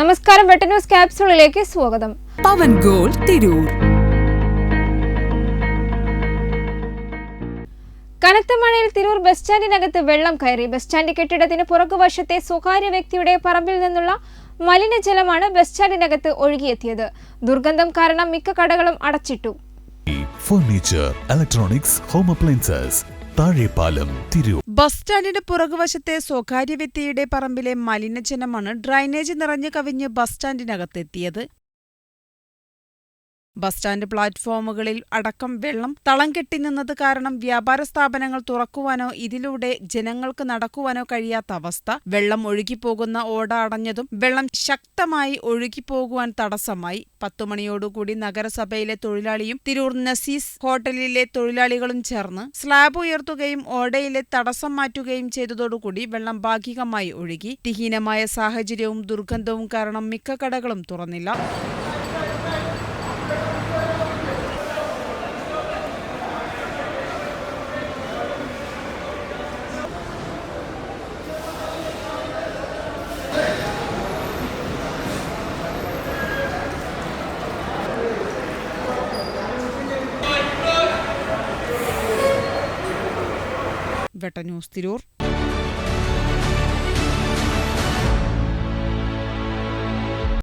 നമസ്കാരം വെട്ട ന്യൂസ് ക്യാപ്സൂളിലേക്ക് സ്വാഗതം. പവൻ ഗോൾ തിരൂർ. കനത്ത മഴയിൽ തിരൂർ ബസ് സ്റ്റാൻഡിനകത്ത് വെള്ളം കയറി. ബസ് സ്റ്റാൻഡ് കെട്ടിടത്തിന് പുറകുവശത്തെ സ്വകാര്യ വ്യക്തിയുടെ പറമ്പിൽ നിന്നുള്ള മലിനജലമാണ് ബസ് സ്റ്റാൻഡിനകത്ത് ഒഴുകിയെത്തിയത്. ദുർഗന്ധം കാരണം മിക്ക കടകളും അടച്ചിട്ടു. Furniture electronics home appliances Thazhepalam Tirur. Bus സ്റ്റാൻഡിന് പുറകുവശത്തെ സ്വകാര്യ വ്യക്തിയുടെ പറമ്പിലെ മലിനജലമാണ് ഡ്രൈനേജ് നിറഞ്ഞു കവിഞ്ഞ് ബസ് സ്റ്റാൻഡിനകത്തെത്തിയത്. ബസ് സ്റ്റാൻഡ് പ്ലാറ്റ്ഫോമുകളിൽ അടക്കം വെള്ളം തളം കെട്ടി നിന്നത് കാരണം വ്യാപാര സ്ഥാപനങ്ങൾ തുറക്കുവാനോ ഇതിലൂടെ ജനങ്ങൾക്ക് നടക്കുവാനോ കഴിയാത്ത അവസ്ഥ. വെള്ളം ഒഴുകിപ്പോകുന്ന ഓട അടഞ്ഞതും വെള്ളം ശക്തമായി ഒഴുകിപ്പോകുവാൻ തടസ്സമായി. പത്തുമണിയോടുകൂടി നഗരസഭയിലെ തൊഴിലാളിയും തിരൂർ നസീസ് ഹോട്ടലിലെ തൊഴിലാളികളും ചേർന്ന് സ്ലാബ് ഉയർത്തുകയും ഓടയിലെ തടസ്സം മാറ്റുകയും ചെയ്തതോടുകൂടി വെള്ളം ഭാഗികമായി ഒഴുകി. തിഹീനമായ സാഹചര്യവും ദുർഗന്ധവും കാരണം മിക്ക കടകളും തുറന്നില്ല. വെട്ട ന്യൂസ് തിരൂർ